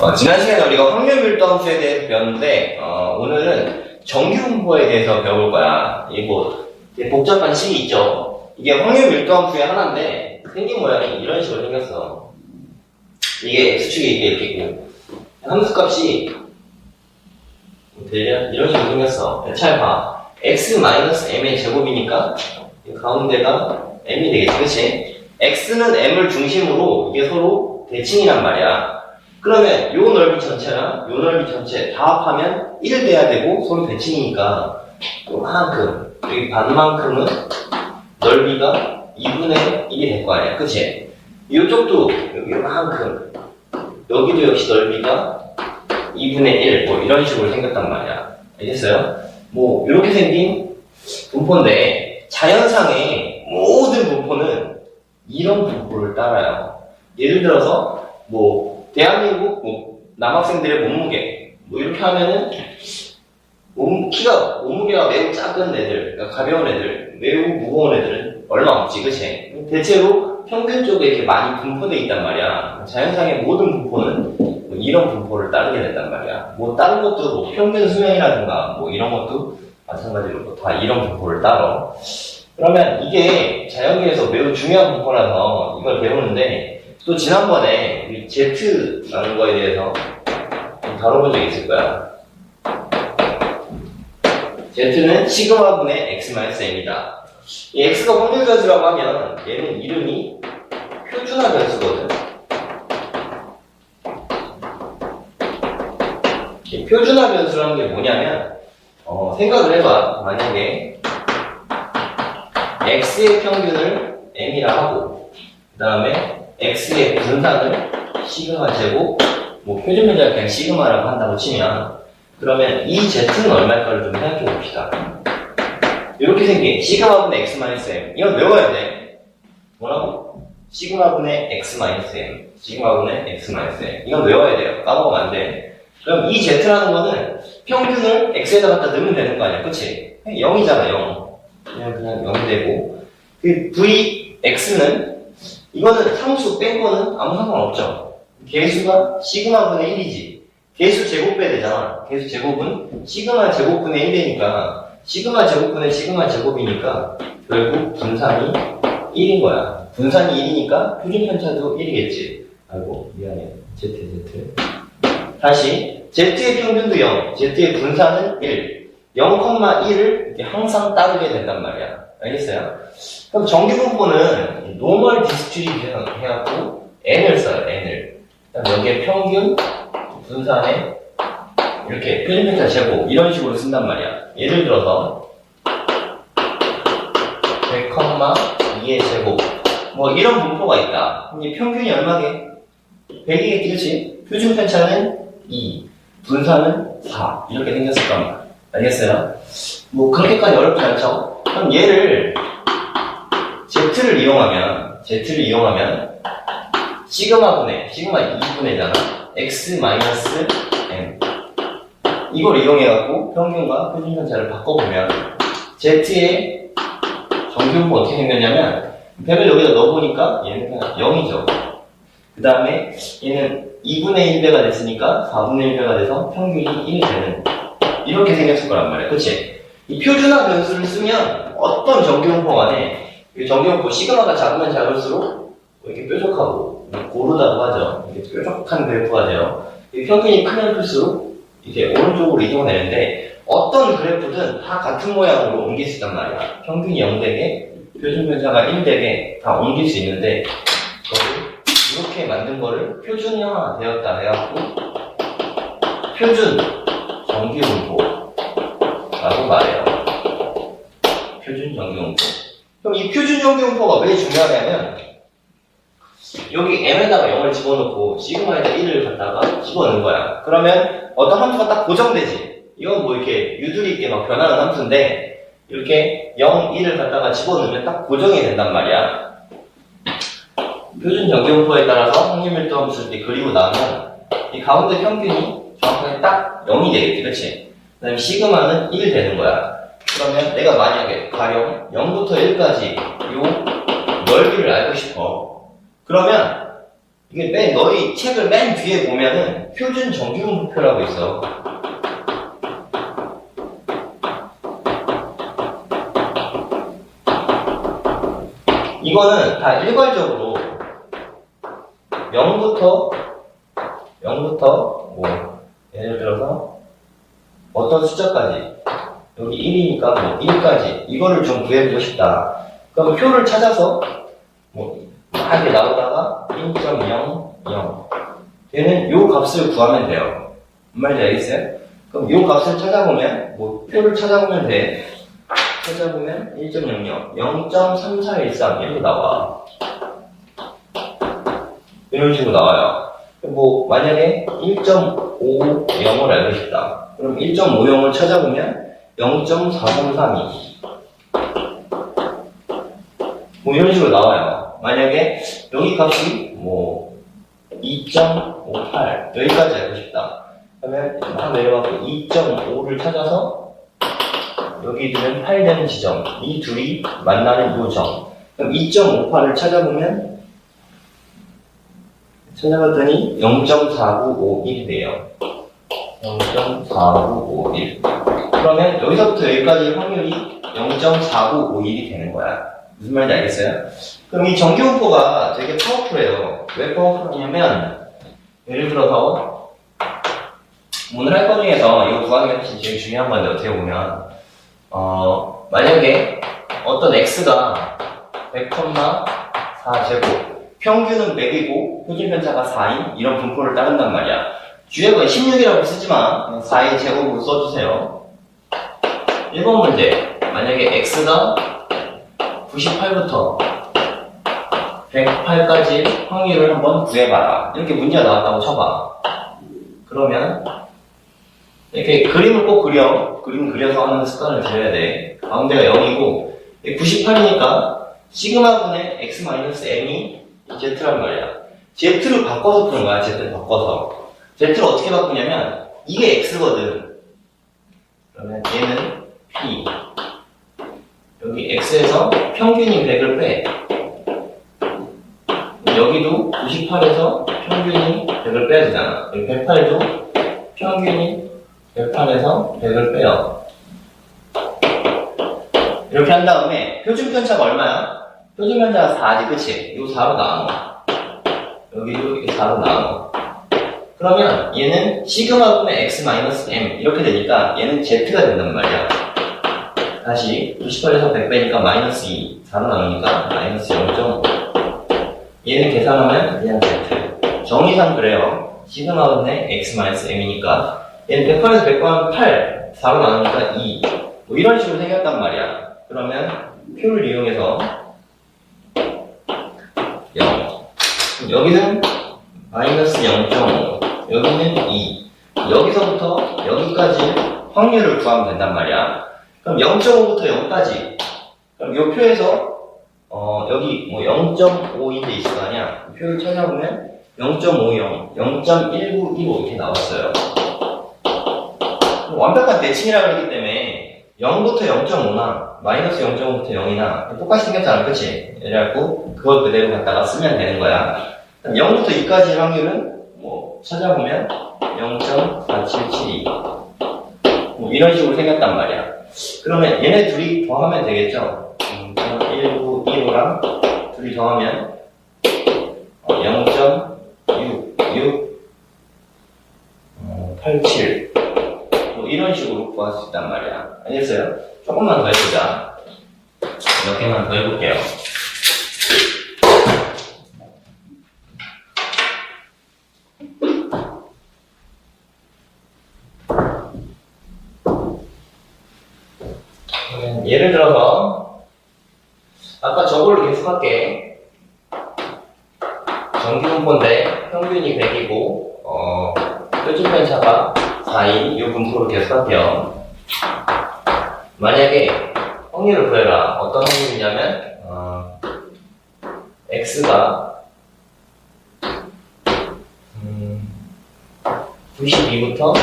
어, 지난 시간에 우리가 확률 밀도 함수에 대해서 배웠는데 어, 오늘은 정규분포에 대해서 배울 거야. 이게 뭐 복잡한 식이 있죠. 이게 확률 밀도 함수의 하나인데 생긴 모양이 이런 식으로 생겼어. 이게 x축에 이게 이렇게 있고 함수값이 대략 이런 식으로 생겼어. 잘 봐. x-m의 제곱이니까 이 가운데가 m이 되겠지, 그치? x는 m을 중심으로 이게 서로 대칭이란 말이야. 그러면 요 넓이 전체랑 요 넓이 전체 다 합하면 1 돼야 되고 서로 대칭이니까 요만큼 여기 반만큼은 넓이가 2분의 1이 될 거 아니야 그치? 요쪽도 여기 요만큼 여기도 역시 넓이가 2분의 1뭐 이런 식으로 생겼단 말이야 알겠어요? 뭐 이렇게 생긴 분포인데 자연상의 모든 분포는 이런 분포를 따라요 예를 들어서 뭐 대한민국 뭐 남학생들의 몸무게 뭐 이렇게 하면은 몸 키가 몸무게가 매우 작은 애들, 그러니까 가벼운 애들, 매우 무거운 애들은 얼마 없지, 그치? 대체로 평균 쪽에 이렇게 많이 분포돼 있단 말이야. 자연상의 모든 분포는 뭐 이런 분포를 따르게 된단 말이야. 뭐 다른 것도 뭐 평균 수명이라든가 뭐 이런 것도 마찬가지로 뭐 다 이런 분포를 따라. 그러면 이게 자연계에서 매우 중요한 분포라서 이걸 배우는데 또 지난번에 우리 Z라는 거에 대해서 좀 다뤄본 적이 있을 거야. Z는 시그마분의 X-M이다. 이 X가 확률 변수라고 하면 얘는 이름이 표준화 변수거든. 이 표준화 변수라는 게 뭐냐면 어, 생각을 해봐. 만약에 X의 평균을 M이라 하고 그 다음에 X의 분산을 시그마 제곱 뭐 표준 변자를 그냥 시그마라고 한다고 치면 그러면 이 Z는 얼마일까를 좀 생각해 봅시다. 이렇게 생긴 시그마분의 X 마이너스 M 이건 외워야 돼. 뭐라고? 시그마분의 X 마이너스 M 시그마분의 X 마이너스 M 이건 외워야 돼요. 까먹으면 안 돼. 그럼 이 Z라는 거는 평균을 X에다 갖다 넣으면 되는 거 아니야? 그치? 0이잖아 0 그냥 그냥 0이 되고 그 V, X는 이거는 상수 뺀 거는 아무 상관없죠. 개수가 시그마분의 1이지. 개수 제곱 빼야 되잖아. 개수 제곱은 시그마 제곱분의 1 되니까 시그마 제곱분의 시그마 제곱이니까 결국 분산이 1인 거야. 분산이 1이니까 표준 편차도 1이겠지. 아이고 미안해. Z Z. 다시 Z의 평균도 0, Z의 분산은 1. 0,1을 이렇게 항상 따르게 된단 말이야. 알겠어요? 그럼 정규분포는 노멀 디스트리뷰 해갖고 n을 써요, n을. 그다음 여기에 평균, 분산에 이렇게 표준편차 제곱 이런 식으로 쓴단 말이야. 예를 들어서 100,2의 제곱 뭐 이런 분포가 있다. 이 평균이 얼마게? 100이겠지, 그치? 표준편차는 2, 분산은 4 이렇게 생겼을 겁니다. 알겠어요? 뭐 그렇게까지 어렵지 않죠? 그럼 얘를 Z를 이용하면 Z를 이용하면 시그마 분의 시그마 2분의잖아 X 마이너스 M 이걸 이용해갖고 평균과 표준편차를 바꿔보면 Z의 정규분포 어떻게 생겼냐면 100을 여기다 넣어보니까 얘는 그냥 0이죠 그 다음에 얘는 2분의 1배가 됐으니까 4분의 1배가 돼서 평균이 1이 되는 이렇게 생겼을 거란 말이야 그치? 이 표준화 변수를 쓰면 어떤 정규분포 간에 이 정규분포 시그마가 작으면 작을수록 뭐 이렇게 뾰족하고 고르다고 하죠. 이렇게 뾰족한 그래프가 돼요. 이 평균이 크면 클수록 이렇게 오른쪽으로 이동되는데 어떤 그래프든 다 같은 모양으로 옮길 수 있단 말이야. 평균이 0되게 표준 편차가 1되게 다 옮길 수 있는데 이렇게 만든 거를 표준화 되었다 해갖고 표준 정규분포라고 말해요. 표준 정규분포. 그럼 이 표준 정규분포가 왜 중요하냐면 여기 m에다가 0을 집어넣고 시그마에다 1을 갖다가 집어넣은 거야. 그러면 어떤 함수가 딱 고정되지. 이건 뭐 이렇게 유두리 있게 막 변하는 함수인데 이렇게 0, 1을 갖다가 집어넣으면 딱 고정이 된단 말이야. 표준 정규분포에 따라서 확률 밀도 함수를 그리고 나면 이 가운데 평균이 정확하게 딱 0이 되겠지, 그치? 그 다음에 시그마는 1 되는 거야. 그러면 내가 만약에 가령 0부터 1까지 요 넓이를 알고 싶어. 그러면 이게 맨 너희 책을 맨 뒤에 보면은 표준 정규분포라고 있어. 이거는 다 일괄적으로 0부터 0부터 뭐 예를 들어서 어떤 숫자까지 여기 1이니까 뭐 1까지 이거를 좀 구해보고 싶다. 그럼 표를 찾아서 뭐한개 나오다가 1.00 얘는 요 값을 구하면 돼요. 무슨 말인지 알겠어요? 그럼 요 값을 찾아보면 뭐 표를 찾아보면 돼. 찾아보면 1.00, 0.3413 이렇게 나와. 이런 식으로 나와요. 뭐 만약에 1.50을 알고 싶다. 그럼 1.50을 찾아보면 0.4332. 뭐 이런 식으로 나와요. 만약에 여기 값이 뭐 2.58 여기까지 알고 싶다. 그러면 한 내려가고 2.5를 찾아서 여기 두면 8 되는 지점 이 둘이 만나는 요 점. 그럼 2.58을 찾아보면 찾아봤더니 0.4951이 돼요. 0.4951. 그러면 여기서부터 여기까지 확률이 0.4951이 되는 거야. 무슨 말인지 알겠어요? 그럼 이 정규분포가 되게 파워풀해요. 왜 파워풀하냐면, 예를 들어서, 오늘 할거 중에서 이거 구하는 게 제일 중요한 건데, 어떻게 보면, 어, 만약에 어떤 x가 100,4제곱, 평균은 100이고, 표준 편차가 4인, 이런 분포를 따른단 말이야. 주에 건 16이라고 쓰지만, 4인 제곱으로 써주세요. 1번 문제. 만약에 x가 98부터 108까지 확률을 한번 구해봐라. 이렇게 문제가 나왔다고 쳐봐. 그러면 이렇게 그림을 꼭 그려. 그림 그려서 하는 습관을 들여야 돼. 가운데가 0이고 98이니까 시그마분의 x-m이 z란 말이야. z를 바꿔서 푸는 거야. z를 바꿔서. z를 어떻게 바꾸냐면 이게 x거든. 그러면 얘는 p 여기 x에서 평균인 100을 빼. 여기도 98에서 평균인 100을 빼야 되잖아. 여기 108도 평균인 108에서 100을 빼요. 이렇게 한 다음에 표준 편차가 얼마야? 표준 편차가 4지, 그치? 요 4로 나눠. 여기도 이렇게 4로 나눠. 그러면 얘는 시그마 분의 x-m 이렇게 되니까 얘는 z가 된단 말이야. 다시 98에서 100 빼니까 마이너스 2 4로 나누니까 마이너스 0.5 얘는 계산하면 그냥 Z. 정의상 그래요. 시그마 분의 x-m이니까. 얘는 108에서 100 빼면 8 4로 나누니까 2 뭐 이런 식으로 생겼단 말이야. 그러면 표를 이용해서 0 그럼 여기는 마이너스 0.5 여기는 2 여기서부터 여기까지 확률을 구하면 된단 말이야 그럼 0.5부터 0까지. 그럼 이 표에서 어, 여기 뭐 0.5인데 있을 거 아니야? 이 표를 찾아보면 0.50, 0.1915 이렇게 나왔어요. 완벽한 대칭이라 그러기 때문에 0부터 0.5나 마이너스 0.5부터 0이나 똑같이 생겼잖아, 그치? 이래갖고 그걸 그대로 갖다가 쓰면 되는 거야. 0부터 2까지 확률은 뭐 찾아보면 0.4772. 뭐 이런 식으로 생겼단 말이야. 그러면 얘네 둘이 더하면 되겠죠? 음, 19, 15랑 둘이 더하면 0.66, 87. 뭐 이런 식으로 구할 수 있단 말이야. 알겠어요? 조금만 더 해보자. 몇 개만 더 해볼게요. 예를 들어서 아까 저걸로 계속 할게 정규분포인데 평균이 100이고 어, 표준편차가 4인 이 분포로 계속 할게요 만약에 확률을 구해라 어떤 확률이냐면 어, x가 음, 92부터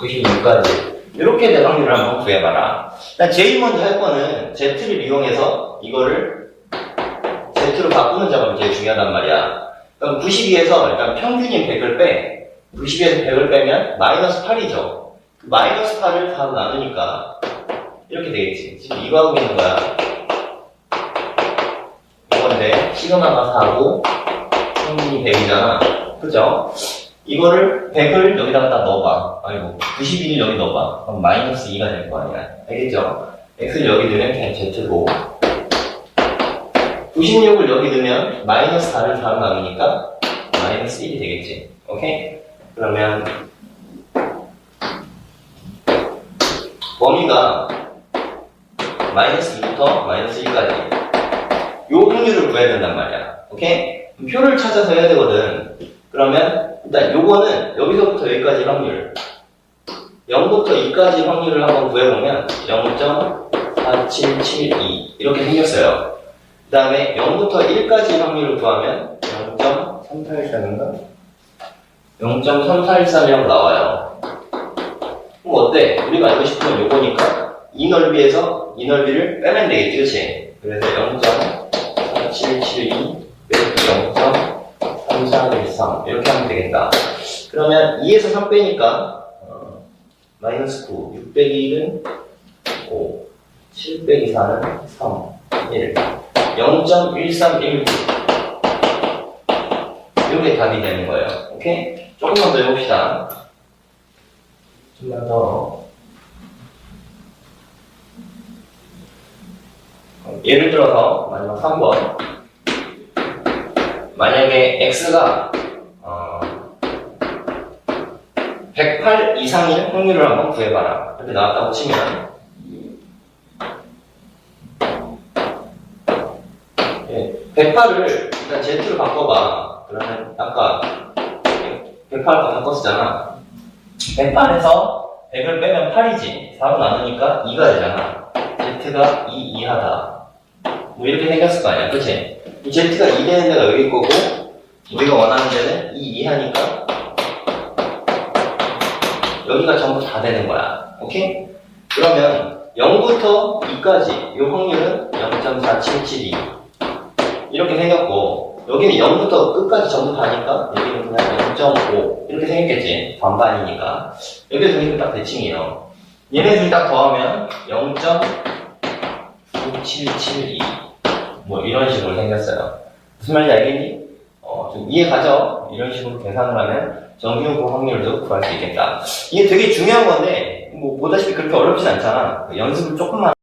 96까지 이렇게 된 확률을 한번 구해봐라. 일단 제일 먼저 할 거는 Z를 이용해서 이거를 Z로 바꾸는 작업이 제일 중요하단 말이야. 그럼 92에서 일단 평균인 100을 빼. 92에서 100을 빼면 마이너스 8이죠. 그 마이너스 8을 4로 나누니까 이렇게 되겠지. 지금 이거 하고 있는 거야. 이건데 시그마가 4고 평균이 100이잖아. 그죠? 이거를 100을 여기다가 딱 넣어봐. 아이고 91을 여기 넣어봐. 그럼 마이너스 2가 될 거 아니야. 알겠죠? x를 여기 넣으면 그냥 z고 96을 여기 넣으면 마이너스 4를 4로 나누니까 마이너스 1이 되겠지. 오케이? 그러면 범위가 마이너스 2부터 마이너스 1까지 요 확률을 구해야 된단 말이야. 오케이? 표를 찾아서 해야 되거든. 그러면 일단 요거는 여기서부터 여기까지 확률 0부터 2까지 확률을 한번 구해보면 0.4772 이렇게 생겼어요. 그 다음에 0부터 1까지 확률을 구하면 0.343인가? 0.343이라고 나와요. 그럼 어때? 우리가 알고 싶은 건 요거니까 이 넓이에서 이 넓이를 빼면 되겠지, 그치? 그래서 0.4772 빼기 0.3413 이렇게 하면 되겠다. 그러면 2에서 3 빼니까 어, 마이너스 9, 6 빼기 1은 5, 7 빼기 4는 3, 1 0.1319 이렇게 답이 되는 거예요. 오케이? 조금만 더 해봅시다. 좀만 더. 어, 예를 들어서 마지막 3번. 만약에 x가 어, 108 이상일 확률을 한번 구해봐라. 이렇게 나왔다고 치면 108을 일단 Z로 바꿔봐. 그러면 아까 108과 바꿨었잖아. 108에서 100을 빼면 8이지. 4로 나누니까 2가 되잖아. Z가 2 이하다. 뭐 이렇게 생겼을 거 아니야. 그치? 이 Z가 2 되는 데가 여기 거고, 우리가 원하는 데는 2 이하니까, 여기가 전부 다 되는 거야. 오케이? 그러면 0부터 2까지 이 확률은 0.4772. 이렇게 생겼고, 여기는 0부터 끝까지 전부 다니까, 여기는 그냥 0.5. 이렇게 생겼겠지. 반반이니까. 여기 둘이 딱 대칭이에요. 얘네 둘이 딱 더하면 0.9772. 뭐 이런 식으로 생겼어요. 무슨 말인지 알겠니? 어, 좀 이해 가죠? 이런 식으로 계산을 하면 정규요구 확률도 구할 수 있겠다. 이게 되게 중요한 건데, 뭐, 보다시피 그렇게 어렵진 않잖아. 연습을 조금만